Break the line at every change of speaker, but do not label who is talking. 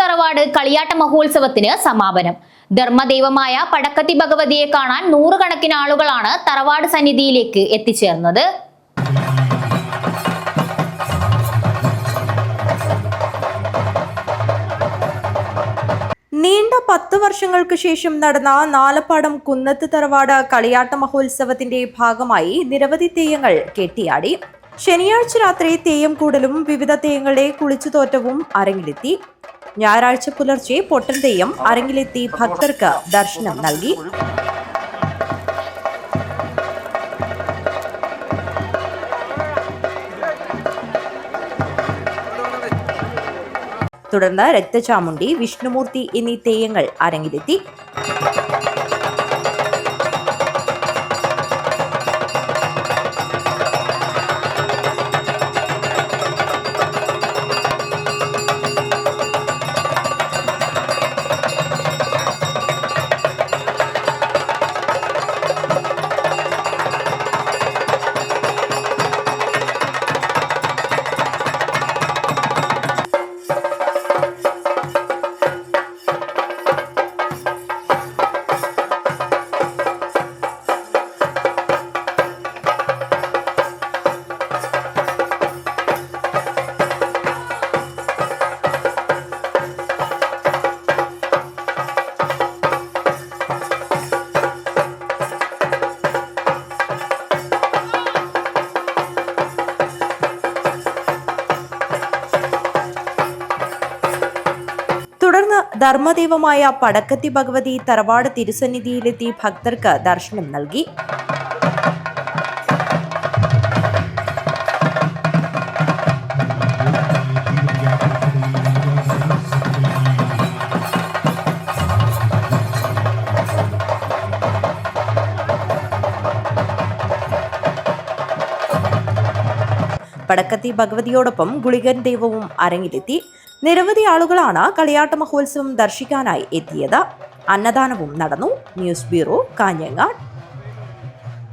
തറവാട് കളിയാട്ട മഹോത്സവത്തിന് സമാപനം. ധർമ്മദൈവമായ പടക്കത്തി ഭഗവതിയെ കാണാൻ നൂറുകണക്കിന് ആളുകളാണ് തറവാട് സന്നിധിയിലേക്ക് എത്തിച്ചേർന്നത്.
നീണ്ട പത്ത് വർഷങ്ങൾക്ക് ശേഷം നടന്ന നാലപ്പാടം കുന്നത്ത് തറവാട് കളിയാട്ട മഹോത്സവത്തിന്റെ ഭാഗമായി നിരവധി തെയ്യങ്ങൾ കെട്ടിയാടി. ശനിയാഴ്ച രാത്രി തെയ്യം കൂടലും വിവിധ തെയ്യങ്ങളുടെ കുളിച്ചുതോറ്റവും അരങ്ങിലെത്തി. ഞായറാഴ്ച പുലർച്ചെ പൊട്ടൻ തെയ്യം അരങ്ങിലെത്തി ഭക്തർക്ക് ദർശനം നൽകി. തുടർന്ന് രക്തചാമുണ്ടി വിഷ്ണുമൂർത്തി എന്നീ തെയ്യങ്ങൾ അരങ്ങിലെത്തി. ധർമ്മദൈവമായ പടക്കത്തി ഭഗവതി തറവാട് തിരുസന്നിധിയിലെത്തി ഭക്തർക്ക് ദർശനം നൽകി. പടക്കത്തി ഭഗവതിയോടൊപ്പം ഗുളികൻ ദൈവവും അരങ്ങിലെത്തി. നിരവധി ആളുകളാണ് കളിയാട്ട മഹോത്സവം ദർശിക്കാനായി എത്തിയത്. അന്നദാനവും നടന്നു. News bureau Kanhangad.